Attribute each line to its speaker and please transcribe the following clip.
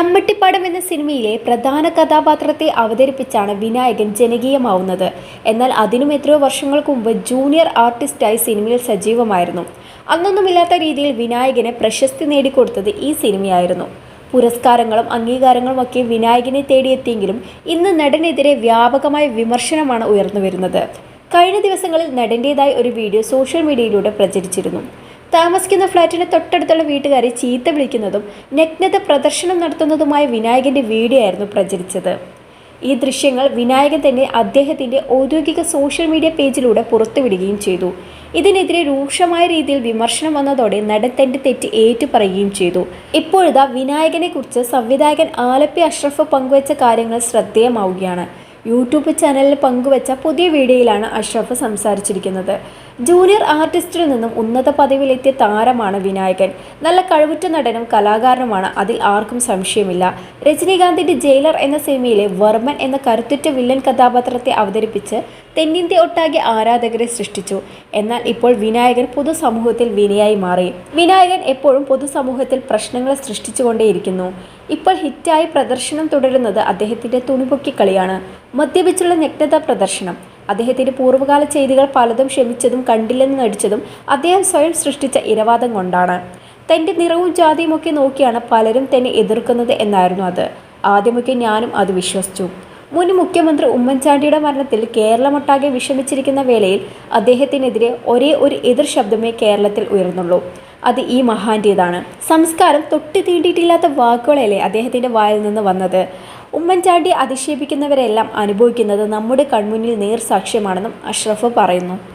Speaker 1: കമ്മട്ടിപ്പാടം എന്ന സിനിമയിലെ പ്രധാന കഥാപാത്രത്തെ അവതരിപ്പിച്ചാണ് വിനായകൻ ജനകീയമാവുന്നത്. എന്നാൽ അതിനും എത്രയോ വർഷങ്ങൾക്ക് മുമ്പ് ജൂനിയർ ആർട്ടിസ്റ്റായി സിനിമയിൽ സജീവമായിരുന്നു. അന്നൊന്നുമില്ലാത്ത രീതിയിൽ വിനായകന് പ്രശസ്തി നേടിക്കൊടുത്തത് ഈ സിനിമയായിരുന്നു. പുരസ്കാരങ്ങളും അംഗീകാരങ്ങളും ഒക്കെ വിനായകനെ തേടിയെത്തിയെങ്കിലും ഇന്ന് നടനെതിരെ വ്യാപകമായ വിമർശനമാണ് ഉയർന്നു വരുന്നത് കഴിഞ്ഞ ദിവസങ്ങളിൽ നടന്റേതായ ഒരു വീഡിയോ സോഷ്യൽ മീഡിയയിലൂടെ പ്രചരിച്ചിരുന്നു. താമസിക്കുന്ന ഫ്ളാറ്റിന് തൊട്ടടുത്തുള്ള വീട്ടുകാരെ ചീത്ത വിളിക്കുന്നതും നഗ്നത പ്രദർശനം നടത്തുന്നതുമായ വിനായകന്റെ വീഡിയോ ആയിരുന്നു പ്രചരിച്ചത്. ഈ ദൃശ്യങ്ങൾ വിനായകൻ തന്നെ അദ്ദേഹത്തിന്റെ ഔദ്യോഗിക സോഷ്യൽ മീഡിയ പേജിലൂടെ പുറത്തുവിടുകയും ചെയ്തു. ഇതിനെതിരെ രൂക്ഷമായ രീതിയിൽ വിമർശനം വന്നതോടെ നടൻ തന്റെ തെറ്റ് ഏറ്റുപറയുകയും ചെയ്തു. ഇപ്പോഴിതാ വിനായകനെ കുറിച്ച് സംവിധായകൻ ആലപ്പി അഷ്റഫ് പങ്കുവച്ച കാര്യങ്ങൾ ശ്രദ്ധേയമാവുകയാണ്. യൂട്യൂബ് ചാനലിൽ പങ്കുവച്ച പുതിയ വീഡിയോയിലാണ് അഷ്റഫ് സംസാരിച്ചിരിക്കുന്നത്. ജൂനിയർ ആർട്ടിസ്റ്റിൽ നിന്നും ഉന്നത പദവിയിലെത്തിയ താരമാണ് വിനായകൻ. നല്ല കഴിവുറ്റ നടനും കലാകാരനുമാണ്. അതിൽ ആർക്കും സംശയമില്ല. രജനീകാന്തിന്റെ ജയിലർ എന്ന സിനിമയിലെ വർമ്മൻ എന്ന കരുത്തുറ്റ വില്ലൻ കഥാപാത്രത്തെ അവതരിപ്പിച്ച് തെന്നിന്ത്യ ഒട്ടാകെ ആരാധകരെ സൃഷ്ടിച്ചു. എന്നാൽ ഇപ്പോൾ വിനായകൻ പൊതുസമൂഹത്തിൽ വിനയായി മാറി. വിനായകൻ എപ്പോഴും പൊതുസമൂഹത്തിൽ പ്രശ്നങ്ങൾ സൃഷ്ടിച്ചുകൊണ്ടേയിരിക്കുന്നു. ഇപ്പോൾ ഹിറ്റായി പ്രദർശനം തുടരുന്നത് അദ്ദേഹത്തിന്റെ തുണിപൊക്കി കളിയാണ്. മദ്യപിച്ചുള്ള നഗ്നത പ്രദർശനം. അദ്ദേഹത്തിന്റെ പൂർവകാല ചെയ്തികൾ പലതും ക്ഷമിച്ചതും കണ്ടില്ലെന്ന് നടിച്ചതും അദ്ദേഹം സ്വയം സൃഷ്ടിച്ച ഇരവാദം കൊണ്ടാണ്. തന്റെ നിറവും ജാതിയും ഒക്കെ നോക്കിയാണ് പലരും തന്നെ എതിർക്കുന്നത് എന്നായിരുന്നു അത്. ആദ്യമൊക്കെ ഞാനും അത് വിശ്വസിച്ചു. മുൻ മുഖ്യമന്ത്രി ഉമ്മൻചാണ്ടിയുടെ മരണത്തിൽ കേരളമൊട്ടാകെ വിഷമിച്ചിരിക്കുന്ന വേളയിൽ അദ്ദേഹത്തിനെതിരെ ഒരേ ഒരു എതിർ ശബ്ദമേ കേരളത്തിൽ ഉയർന്നുള്ളൂ. അത് ഈ മഹാന്റേതാണ്. സംസ്കാരം തൊട്ടി തീണ്ടിയിട്ടില്ലാത്ത വാക്കുകളല്ലേ അദ്ദേഹത്തിന്റെ വായിൽ നിന്ന് വന്നത്? ഉമ്മൻചാണ്ടി അധിക്ഷേപിക്കുന്നവരെല്ലാം അനുഭവിക്കുന്നത് നമ്മുടെ കൺമുന്നിൽ നേർ സാക്ഷ്യമാണെന്നും അഷ്റഫ് പറയുന്നു.